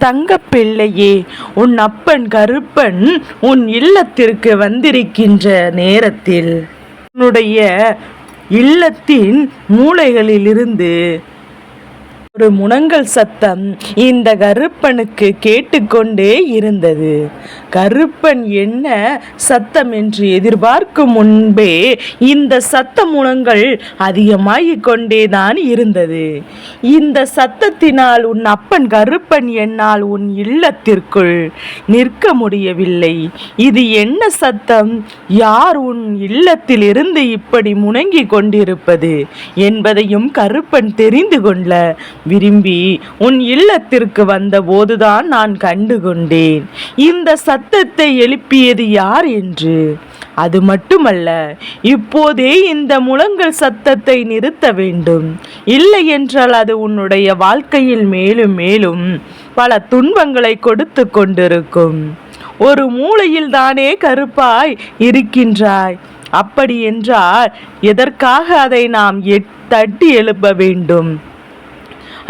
தங்க பிள்ளையே உன் அப்பன் கருப்பன் உன் இல்லத்திற்கு வந்திருக்கின்ற நேரத்தில் உன்னுடைய இல்லத்தின் மூளைகளிலிருந்து ஒரு முனங்கல் சத்தம் இந்த கருப்பனுக்கு கேட்டுக்கொண்டே இருந்தது. கருப்பன் என்ன சத்தம் என்று எதிர்பார்க்கும் முன்பே இந்த சத்த முனங்கள் அதிகமாகிக் கொண்டேதான் இருந்தது. இந்த சத்தத்தினால் உன் அப்பன் கருப்பன் என்னால் உன் இல்லத்திற்குள் நிற்க முடியவில்லை. இது என்ன சத்தம்? யார் உன் இல்லத்தில் இருந்து இப்படி முணங்கிக் கொண்டிருப்பது? என்பதையும் கருப்பன் தெரிந்து கொள்ள விரும்பி உன் இல்லத்திற்கு வந்தபோதுதான் நான் கண்டு கொண்டேன் இந்த சத்தத்தை எழுப்பியது யார் என்று? அது மட்டுமல்ல இப்போதே இந்த முழங்கல் சத்தத்தை நிறுத்த வேண்டும். இல்லை என்றால் அது உன்னுடைய வாழ்க்கையில் மேலும் மேலும் பல துன்பங்களை கொடுத்து கொண்டிருக்கும். ஒரு மூலையில் தானே கருப்பாய் இருக்கின்றாய். அப்படி என்றால் எதற்காக அதை நாம் தட்டி எழுப்ப வேண்டும்?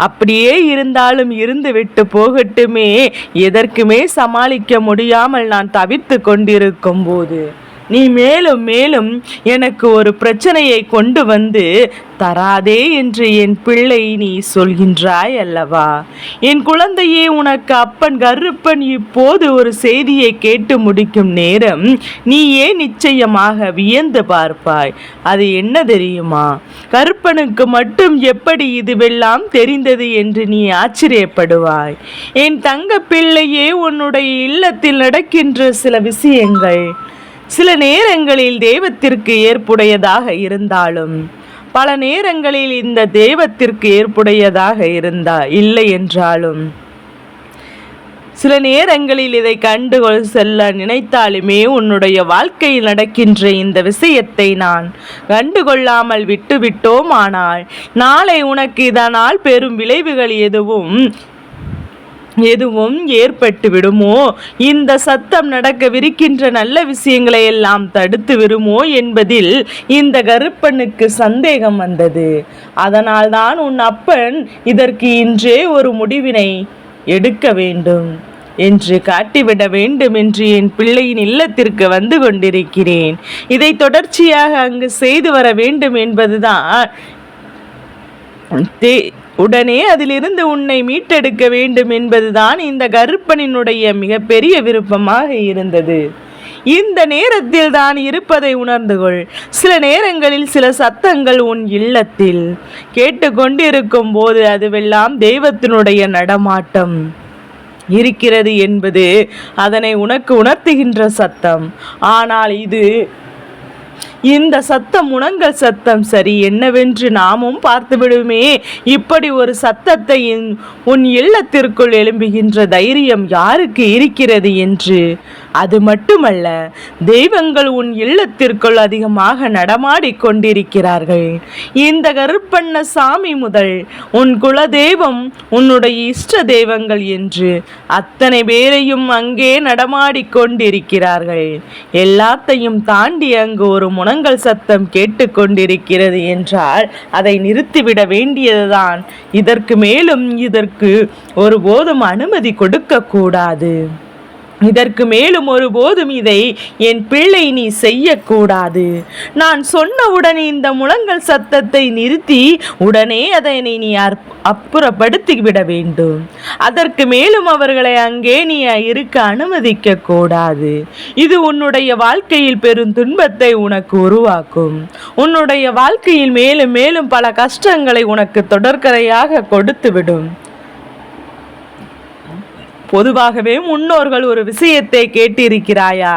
அப்படியே இருந்தாலும் இருந்து விட்டு போகட்டுமே. எதற்குமே சமாளிக்க முடியாமல் நான் தவித்து கொண்டிருக்கும் போது நீ மேலும் மேலும் எனக்கு ஒரு பிரச்சனையை கொண்டு வந்து தராதே என்று என் பிள்ளை நீ சொல்கின்றாய் அல்லவா? என் குழந்தையே உனக்கு அப்பன் கருப்பன் இப்போது ஒரு செய்தியை கேட்டு முடிக்கும் நேரம் நீ ஏன் நிச்சயமாக வியந்து பார்ப்பாய். அது என்ன தெரியுமா? கருப்பனுக்கு மட்டும் எப்படி இதுவெல்லாம் தெரிந்தது என்று நீ ஆச்சரியப்படுவாய். என் தங்க பிள்ளையே உன்னுடைய இல்லத்தில் நடக்கின்ற சில விஷயங்கள். சில நேரங்களில் தெய்வத்திற்கு ஏற்புடையதாக இருந்தாலும் பல நேரங்களில் இந்த தெய்வத்திற்கு ஏற்புடையதாக இருந்தா இல்லை என்றாலும் சில நேரங்களில் இதை கண்டு செல்ல நினைத்தாலுமே உன்னுடைய வாழ்க்கையில் நடக்கின்ற இந்த விஷயத்தை நான் கண்டுகொள்ளாமல் விட்டுவிட்டோம் ஆனால் நாளை உனக்கு இதனால் பெரும் விளைவுகள் எதுவும் எதுவும் ஏற்பட்டு விடுமோ? இந்த சத்தம் நடக்கவிருக்கின்ற நல்ல விஷயங்களை எல்லாம் தடுத்து விடுமோ என்பதில் இந்த கருப்பனுக்கு சந்தேகம் வந்தது. அதனால்தான் உன் அப்பன் இதற்கு இன்றே ஒரு முடிவினை எடுக்க வேண்டும் என்று காட்டிவிட வேண்டும் என்று என் பிள்ளையின் இல்லத்திற்கு வந்து கொண்டிருக்கிறேன். இதை தொடர்ச்சியாக அங்கு செய்து வர வேண்டும் என்பதுதான் தே- உடனே அதிலிருந்து உன்னை மீட்டெடுக்க வேண்டும் என்பதுதான் இந்த கருப்பனினுடைய மிகப்பெரிய விருப்பமாக இருந்தது. இந்த நேரத்தில் தான் இருப்பதை உணர்ந்து கொள். சில நேரங்களில் சில சத்தங்கள் உன் இல்லத்தில். கேட்டுக்கொண்டிருக்கும் போது அதுவெல்லாம் தெய்வத்தினுடைய நடமாட்டம். இருக்கிறது என்பது அதனை உனக்கு உணர்த்துகின்ற சத்தம். ஆனால் இது இந்த சத்தம் உணங்கள் சத்தம் சரி என்னவென்று நாமும் பார்த்து விடுமே இப்படி ஒரு சத்தத்தை இன்- உன் இல்லத்திற்குள் எழும்புகின்ற தைரியம் யாருக்கு இருக்கிறது என்று? அது மட்டுமல்ல தெய்வங்கள் உன் இல்லத்திற்குள் அதிகமாக நடமாடிக்கொண்டிருக்கிறார்கள் இந்த கருப்பண்ண சாமி முதல் உன் குலதெய்வம் உன்னுடைய இஷ்ட தெய்வங்கள் என்று அத்தனை பேரையும் அங்கே நடமாடிக்கொண்டிருக்கிறார்கள் எல்லாத்தையும் தாண்டி அங்கு ஒரு முன முனங்கல் சத்தம் கேட்டுக்கொண்டிருக்கிறது என்றால் அதை நிறுத்திவிட வேண்டியதுதான். இதற்கு மேலும் இதற்கு ஒருபோதும் அனுமதி கொடுக்க கூடாது இதற்கு மேலும் ஒருபோதும் இதை என் பிள்ளை நீ செய்யக்கூடாது. நான் சொன்னவுடனே இந்த முழங்கல் சத்தத்தை நிறுத்தி உடனே அதனை நீ அற்- அப்புறப்படுத்தி விட வேண்டும். அதற்கு மேலும் அவர்களை அங்கே நீ இருக்க அனுமதிக்க கூடாது இது உன்னுடைய வாழ்க்கையில் பெரும் துன்பத்தை உனக்கு உருவாக்கும். உன்னுடைய வாழ்க்கையில் மேலும் மேலும் பல கஷ்டங்களை உனக்கு தொடர்கரையாக கொடுத்துவிடும். பொதுவாகவே முன்னோர்கள் ஒரு விஷயத்தை கேட்டிருக்கிறாயா?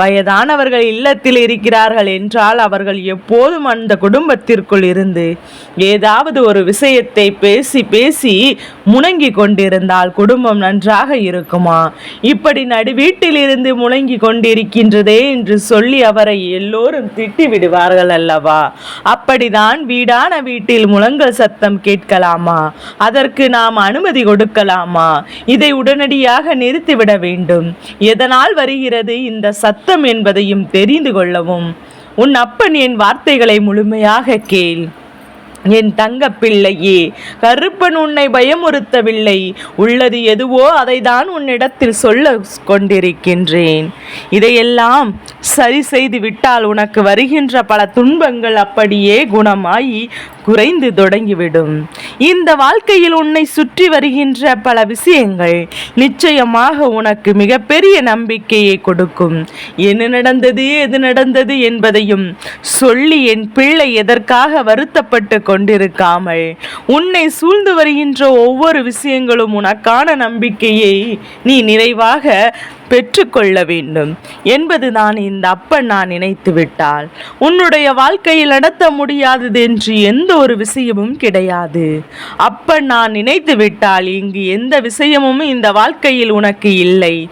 வயதானவர்கள் இல்லத்தில் இருக்கிறார்கள் என்றால் அவர்கள் எப்போதும் அந்த குடும்பத்திற்குள் இருந்து ஏதாவது ஒரு விஷயத்தை பேசி பேசி முணங்கி கொண்டிருந்தால் குடும்பம் நன்றாக இருக்குமா? இப்படி நடுவீட்டில் இருந்து முழங்கி கொண்டிருக்கின்றதே என்று சொல்லி அவரை எல்லோரும் திட்டி விடுவார்கள் அல்லவா? அப்படிதான் வீடான வீட்டில் முழங்கல் சத்தம் கேட்கலாமா? அதற்கு நாம் அனுமதி கொடுக்கலாமா? இதை உடனடி உடனடியாக நிறுத்திவிட வேண்டும். எதனால் வருகிறது இந்த சத்தம் என்பதையும் தெரிந்து கொள்ளவும். உன் அப்பன் என் வார்த்தைகளை முழுமையாக கேள். என் தங்க பிள்ளையே கருப்பன் உன்னை பயமுறுத்தவில்லை. உள்ளது எதுவோ அதைதான் உன்னிடத்தில் சொல்ல கொண்டிருக்கின்றேன். இதையெல்லாம் சரி செய்து விட்டால் உனக்கு வருகின்ற பல துன்பங்கள் அப்படியே குணமாயி குறைந்து தொடங்கிவிடும். இந்த வாழ்க்கையில் உன்னை சுற்றி வருகின்ற பல விஷயங்கள் நிச்சயமாக உனக்கு மிகப்பெரிய நம்பிக்கையை கொடுக்கும். என்ன நடந்தது எது நடந்தது என்பதையும் சொல்லி என் பிள்ளை எதற்காக வருத்தப்பட்டு கொண்டிருக்காமல் உன்னை சூழ்ந்து வருகின்ற ஒவ்வொரு விஷயங்களும் உனக்கான நம்பிக்கையை நீ நிறைவாக பெற்றுக்கொள்ள வேண்டும். என்பது நான் இந்த அப்பன் நான் நினைத்து விட்டால். உன்னுடைய வாழ்க்கையில் நடத்த முடியாதது என்று எந்த ஒரு விஷயமும் கிடையாது. அப்பன் நான் நினைத்து விட்டால் இங்கு எந்த விஷயமும் இந்த வாழ்க்கையில் உனக்கு இல்லை.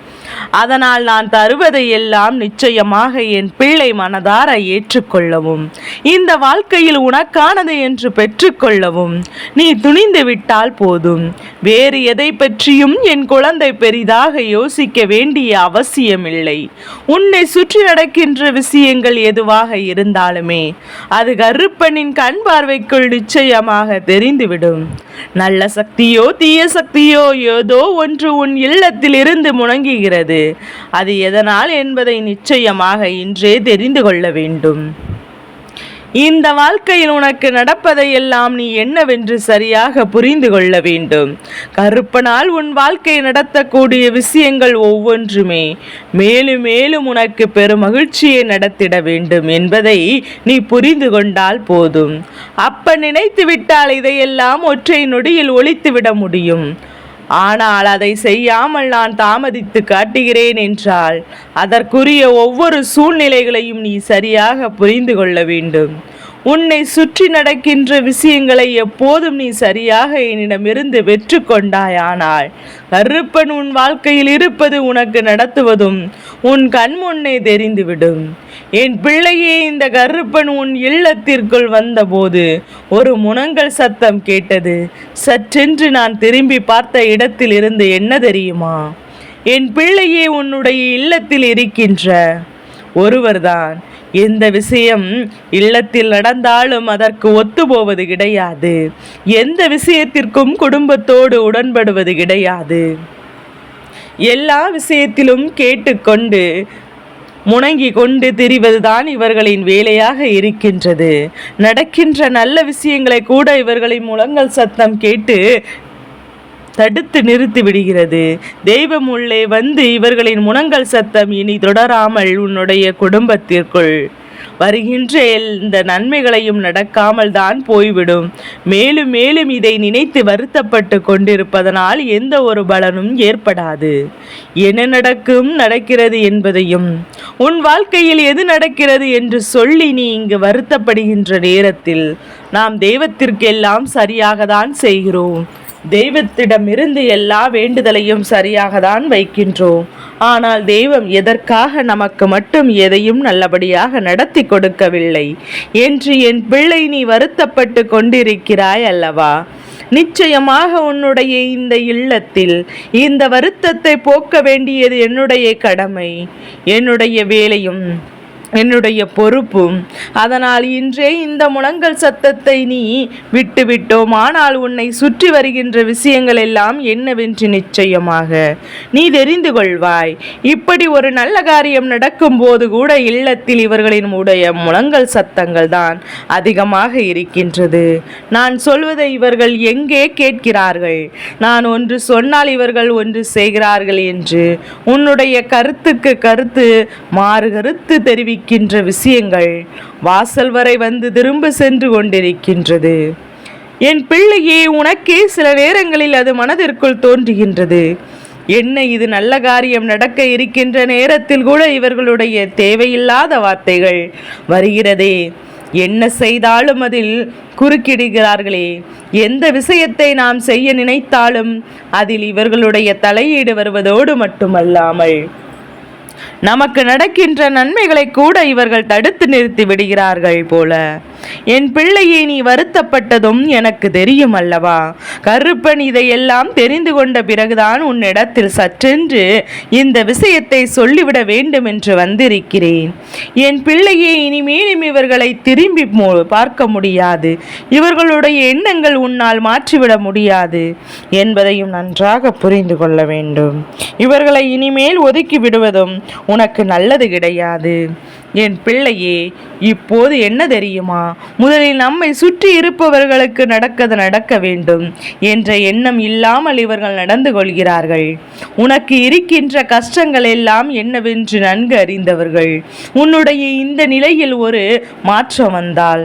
அதனால் நான் தருவதை எல்லாம் நிச்சயமாக என் பிள்ளை மனதார ஏற்றுக்கொள்ளவும். இந்த வாழ்க்கையில் உனக்கானது என்று பெற்றுக்கொள்ளவும். நீ துணிந்து விட்டால் போதும். வேறு எதை பற்றியும் என் குழந்தை பெரிதாக யோசிக்க வேண்டிய அவசியமில்லை. உன்னை சுற்றி நடக்கின்ற விஷயங்கள் எதுவாக இருந்தாலுமே அது கருப்பனின் கண் பார்வைக்குள் நிச்சயமாக தெரிந்துவிடும். நல்ல சக்தியோ தீய சக்தியோ ஏதோ ஒன்று உன் இல்லத்தில் இருந்து முணங்குகிறது. அது எதனால் என்பதை நிச்சயமாக இன்றே தெரிந்து கொள்ள வேண்டும். இந்த வாழ்க்கையில் உனக்கு நடப்பதையெல்லாம் நீ என்னவென்று சரியாக புரிந்து கொள்ள வேண்டும். கருப்பனால் உன் வாழ்க்கை நடத்தக்கூடிய விஷயங்கள் ஒவ்வொன்றுமே மேலும் மேலும் உனக்கு பெரும் மகிழ்ச்சியை நடத்திட வேண்டும் என்பதை நீ புரிந்து கொண்டால் போதும். அப்ப நினைத்து விட்டால் இதையெல்லாம் ஒற்றை நொடியில் ஒழித்துவிட முடியும். ஆனால் அதை செய்யாமல் நான் தாமதித்து காட்டுகிறேன் என்றால் அதற்குரிய ஒவ்வொரு சூழ்நிலைகளையும் நீ சரியாக புரிந்து கொள்ள வேண்டும். உன்னை சுற்றி நடக்கின்ற விஷயங்களை எப்போதும் நீ சரியாக என்னிடமிருந்து வெற்று கொண்டாயானால் கருப்பன் உன் வாழ்க்கையில் இருப்பது உனக்கு நடத்துவதும் உன் கண் முன்னே தெரிந்துவிடும். என் பிள்ளையே இந்த கருப்பன் உன் இல்லத்திற்குள் வந்தபோது ஒரு முனங்கள் சத்தம் கேட்டது. சற்றென்று நான் திரும்பி பார்த்த இடத்தில் இருந்து என்ன தெரியுமா? என் பிள்ளையே உன்னுடைய இல்லத்தில் இருக்கின்ற ஒருவர்தான். எந்த விஷயம் இல்லத்தில் நடந்தாலும் அதற்கு ஒத்து போவது கிடையாது. எந்த விஷயத்திற்கும் குடும்பத்தோடு உடன்படுவது கிடையாது. எல்லா விஷயத்திலும் கேட்டுக்கொண்டு முணங்கி கொண்டு திரிவதுதான் இவர்களின் வேலையாக இருக்கின்றது. நடக்கின்ற நல்ல விஷயங்களை கூட இவர்களின் முழங்கல் சத்தம் கேட்டு தடுத்து நிறுத்தி விடுகிறது. தெய்வம் உள்ளே வந்து இவர்களின் முனங்கள் சத்தம் இனி தொடராமல் உன்னுடைய குடும்பத்திற்குள். வருகின்ற இந்த நன்மைகளையும் நடக்காமல் தான் போய்விடும். மேலும் மேலும் இதை நினைத்து வருத்தப்பட்டு கொண்டிருப்பதனால் எந்த ஒரு பலனும் ஏற்படாது. என்ன நடக்கும் நடக்கிறது என்பதையும் உன் வாழ்க்கையில் எது நடக்கிறது? என்று சொல்லி நீ இங்கு வருத்தப்படுகின்ற நேரத்தில் நாம் தெய்வத்திற்கெல்லாம் சரியாக தான் செய்கிறோம். தெய்வத்திடமிருந்து எல்லா வேண்டுதலையும் சரியாக தான் வைக்கின்றோம். ஆனால் தெய்வம் எதற்காக நமக்கு மட்டும் எதையும் நல்லபடியாக நடத்தி கொடுக்கவில்லை? என்று என் பிள்ளை நீ வருத்தப்பட்டு கொண்டிருக்கிறாய் அல்லவா? நிச்சயமாக உன்னுடைய இந்த இல்லத்தில் இந்த வருத்தத்தை போக்க வேண்டியது என்னுடைய கடமை. என்னுடைய வேலையும் என்னுடைய பொறுப்பும். அதனால் இன்றே இந்த முழங்கல் சத்தத்தை நீ விட்டுவிட்டோம். ஆனால் உன்னை சுற்றி வருகின்ற விஷயங்கள் எல்லாம் என்னவென்று நிச்சயமாக நீ தெரிந்து கொள்வாய். இப்படி ஒரு நல்ல காரியம் நடக்கும் போது கூட இல்லத்தில் இவர்களின் உடைய முழங்கல் சத்தங்கள் தான் அதிகமாக இருக்கின்றது. நான் சொல்வதை இவர்கள் எங்கே கேட்கிறார்கள்? நான் ஒன்று சொன்னால் இவர்கள் ஒன்று செய்கிறார்கள் என்று உன்னுடைய கருத்துக்கு கருத்து மாறு கருத்து தெரிவி கொண்டிருக்கின்ற விஷயங்கள் வாசல் வரை வந்து திரும்ப சென்று கொண்டிருக்கின்றது. என் பிள்ளையே உனக்கே சில நேரங்களில் அது மனதிற்குள் தோன்றுகின்றது. என்ன இது நல்ல காரியம் நடக்க இருக்கின்ற நேரத்தில் கூட இவர்களுடைய தேவையில்லாத வார்த்தைகள் வருகிறதே. என்ன செய்தாலும் அதில் குறுக்கிடுகிறார்களே. எந்த விஷயத்தை நாம் செய்ய நினைத்தாலும் அதில் இவர்களுடைய தலையீடு வருவதோடு மட்டுமல்லாமல். நமக்கு நடக்கின்ற நன்மைகளை கூட இவர்கள் தடுத்து நிறுத்தி விடுகிறார்கள் போல. என் பிள்ளையை நீ வருத்தப்பட்டதும் எனக்கு தெரியும் அல்லவா? கருப்பன் இதையெல்லாம் தெரிந்து கொண்ட பிறகுதான் உன்னிடத்தில் சற்றென்று இந்த விஷயத்தை சொல்லிவிட வேண்டும் என்று வந்திருக்கிறேன். என் பிள்ளையை இனிமேலும் இவர்களை திரும்பி பார்க்க முடியாது. இவர்களுடைய எண்ணங்கள் உன்னால் மாற்றிவிட முடியாது என்பதையும் நன்றாக புரிந்து கொள்ள வேண்டும். இவர்களை இனிமேல் ஒதுக்கி விடுவதும் உனக்கு நல்லது கிடையாது. என் பிள்ளையே இப்போது என்ன தெரியுமா? முதலில் நம்மை சுற்றி இருப்பவர்களுக்கு நடக்கது நடக்க வேண்டும் என்ற எண்ணம் இல்லாமல் இவர்கள் நடந்து கொள்கிறார்கள். உனக்கு இருக்கின்ற கஷ்டங்கள் எல்லாம் என்னவென்று நன்கு அறிந்தவர்கள். உன்னுடைய இந்த நிலையில் ஒரு மாற்றம் வந்தால்.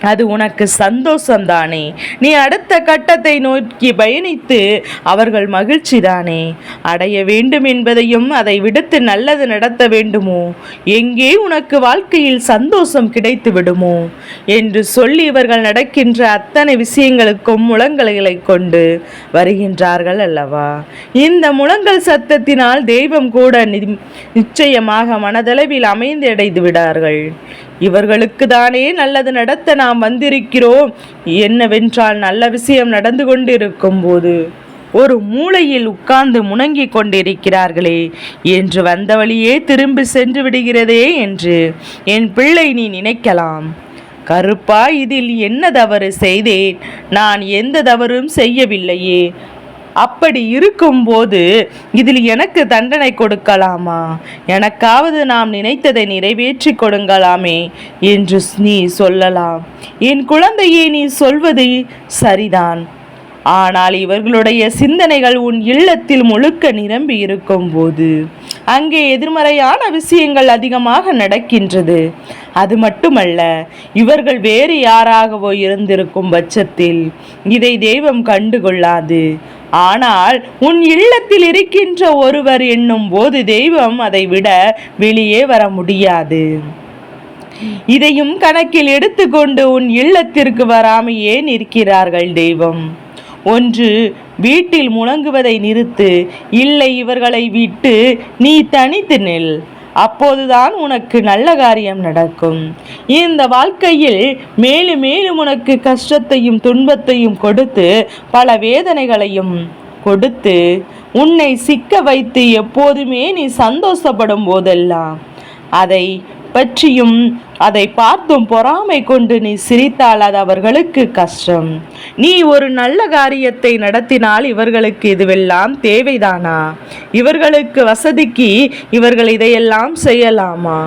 அது உனக்கு சந்தோஷம்தானே? நீ அடுத்த கட்டத்தை நோக்கி பயணித்து அவர்கள் மகிழ்ச்சி தானே அடைய வேண்டும் என்பதையும் அதை விடுத்து நல்லது நடத்த வேண்டுமோ? எங்கே உனக்கு வாழ்க்கையில் சந்தோஷம் கிடைத்து விடுமோ? என்று சொல்லி இவர்கள் நடக்கின்ற அத்தனை விஷயங்களுக்கும் முழங்கல்களை கொண்டு வருகின்றார்கள் அல்லவா? இந்த முழங்கல் சத்தத்தினால் தெய்வம் கூட நி- நிச்சயமாக மனதளவில் அமைந்தடைந்து விடார்கள். இவர்களுக்கு தானே நல்லது நடத்த நாம் வந்திருக்கிறோம். என்னவென்றால் நல்ல விஷயம் நடந்து கொண்டிருக்கும் போது ஒரு மூலையில் உட்கார்ந்து முணங்கிக் கொண்டிருக்கிறார்களே. என்று வந்த வழியே திரும்பி சென்று விடுகிறதே என்று என் பிள்ளை நீ நினைக்கலாம். கருப்பா இதில் என்ன தவறு செய்தேன்? நான் எந்த தவறும் செய்யவில்லையே. அப்படி இருக்கும்போது இதில் எனக்கு தண்டனை கொடுக்கலாமா? எனக்காவது நாம் நினைத்ததை நிறைவேற்றி கொடுங்கலாமே என்று நீ சொல்லலாம். என் குழந்தையே நீ சொல்வது சரிதான். ஆனால் இவர்களுடைய சிந்தனைகள் உன் இல்லத்தில் முழுக்க நிரம்பி இருக்கும்போது அங்கே எதிர்மறையான விஷயங்கள் அதிகமாக நடக்கின்றது. அது மட்டுமல்ல இவர்கள் வேறு யாராகவோ இருந்திருக்கும் பட்சத்தில் இதை தெய்வம் கண்டுகொள்ளாது. ஆனால் உன் இல்லத்தில் இருக்கின்ற ஒருவர் என்னும் போது தெய்வம் அதை விட வெளியே வர முடியாது. இதையும் கணக்கில் எடுத்துக்கொண்டு உன் இல்லத்திற்கு வராமையே நிற்கிறார்கள் தெய்வம். ஒன்று வீட்டில் முழங்குவதை நிறுத்து இல்லை இவர்களை விட்டு நீ தனித்து நில். அப்போதுதான் உனக்கு நல்ல காரியம் நடக்கும். இந்த வாழ்க்கையில் மேலும் மேலும் உனக்கு கஷ்டத்தையும் துன்பத்தையும் கொடுத்து பல வேதனைகளையும் கொடுத்து உன்னை சிக்க வைத்து எப்போதுமே நீ சந்தோஷப்படும் போதெல்லாம் அதை பற்றியும் அதை பார்த்தும் பொறாமை கொண்டு நீ சிரித்தால் அது அவர்களுக்கு கஷ்டம். நீ ஒரு நல்ல காரியத்தை நடத்தினால் இவர்களுக்கு இதுவெல்லாம் தேவைதானா? இவர்களுக்கு வசதிக்கு இவர்கள் இதையெல்லாம் செய்யலாமா?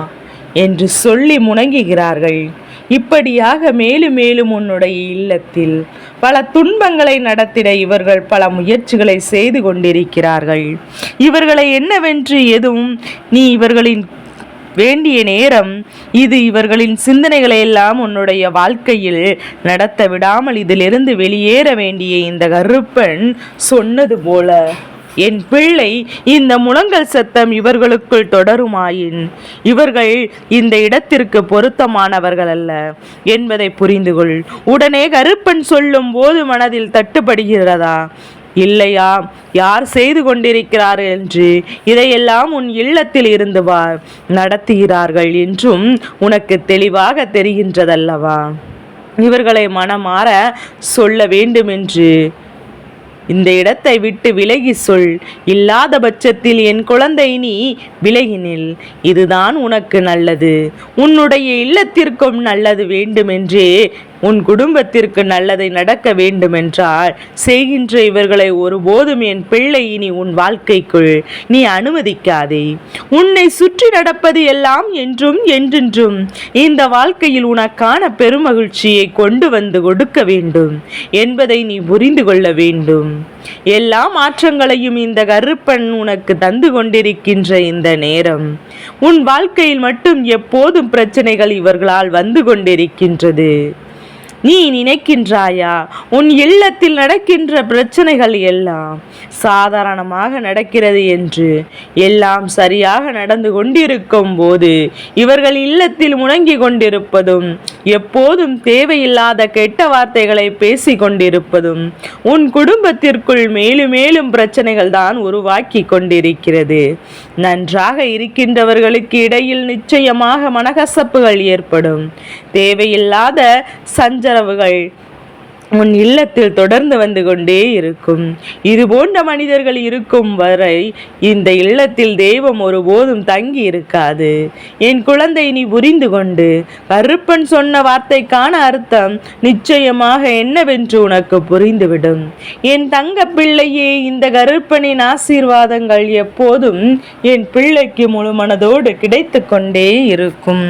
என்று சொல்லி முணங்குகிறார்கள். இப்படியாக மேலும் மேலும் உன்னுடைய இல்லத்தில் பல துன்பங்களை நடத்திட இவர்கள் பல முயற்சிகளை செய்து கொண்டிருக்கிறார்கள். இவர்களை என்னவென்று எதுவும் நீ இவர்களின் வேண்டிய நேரம் இது இவர்களின் சிந்தனைகளை எல்லாம் உன்னுடைய வாழ்க்கையில் நடத்த விடாமல் இதிலிருந்து வெளியேற வேண்டிய இந்த கருப்பன் சொன்னது போல. என் பிள்ளை இந்த முழங்கல் சத்தம் இவர்களுக்குள் தொடருமாயின். இவர்கள் இந்த இடத்திற்கு பொருத்தமானவர்கள் அல்ல என்பதை புரிந்து கொள் உடனே கருப்பன் சொல்லும் போது மனதில் தட்டுப்படுகிறதா? இல்லையா? யார் செய்து கொண்டிருக்கிறார்கள் என்று இதையெல்லாம் உன் இல்லத்தில் இருந்து வா. நடத்துகிறார்கள் என்றும் உனக்கு தெளிவாக தெரிகின்றதல்லவா? இவர்களை மனமாற சொல்ல வேண்டும் என்று. இந்த இடத்தை விட்டு விலகி சொல். இல்லாத பட்சத்தில் என் குழந்தை நீ விலகினில். இதுதான் உனக்கு நல்லது. உன்னுடைய இல்லத்திற்கும் நல்லது வேண்டுமென்றே உன் குடும்பத்திற்கு நல்லதை நடக்க வேண்டுமென்றால் செய்கின்ற இவர்களை ஒருபோதும் என் பிள்ளை இனி உன் வாழ்க்கைக்குள் நீ அனுமதிக்காதே. உன்னை சுற்றி நடப்பது எல்லாம் என்றும் என்றென்றும் இந்த வாழ்க்கையில் உனக்கான பெருமகிழ்ச்சியை கொண்டு வந்து கொடுக்க வேண்டும் என்பதை நீ புரிந்து கொள்ள வேண்டும். எல்லா மாற்றங்களையும் இந்த கருப்பன் உனக்கு தந்து கொண்டிருக்கின்ற இந்த நேரம் உன் வாழ்க்கையில் மட்டும் எப்போதும் பிரச்சனைகள் இவர்களால் வந்து கொண்டிருக்கின்றது. நீ நினைக்கின்றாயா? உன் இல்லத்தில் நடக்கின்ற பிரச்சனைகள் எல்லாம் சாதாரணமாக நடக்கிறது என்று எல்லாம் சரியாக நடந்து கொண்டிருக்கும் போது இவர்கள் இல்லத்தில் முழங்கி கொண்டிருப்பதும் எப்போதும் தேவையில்லாத கெட்ட வார்த்தைகளை பேசி கொண்டிருப்பதும் உன் குடும்பத்திற்குள் மேலும் மேலும் பிரச்சனைகள் தான் உருவாக்கி கொண்டிருக்கிறது. நன்றாக இருக்கின்றவர்களுக்கு இடையில் நிச்சயமாக மனகசப்புகள் ஏற்படும். தேவையில்லாத சஞ்ச சஞ்சரவுகள் உன் இல்லத்தில் தொடர்ந்து வந்து கொண்டே இருக்கும். இது போன்ற மனிதர்கள் இருக்கும் வரை இந்த இல்லத்தில் தெய்வம் ஒருபோதும் தங்கி இருக்காது. என் குழந்தை நீ புரிந்து கொண்டு கருப்பன் சொன்ன வார்த்தைக்கான அர்த்தம் நிச்சயமாக என்னவென்று உனக்கு புரிந்துவிடும். என் தங்க பிள்ளையே இந்த கருப்பனின் ஆசீர்வாதங்கள் எப்போதும் என் பிள்ளைக்கு முழு மனதோடு கிடைத்து கொண்டே இருக்கும்.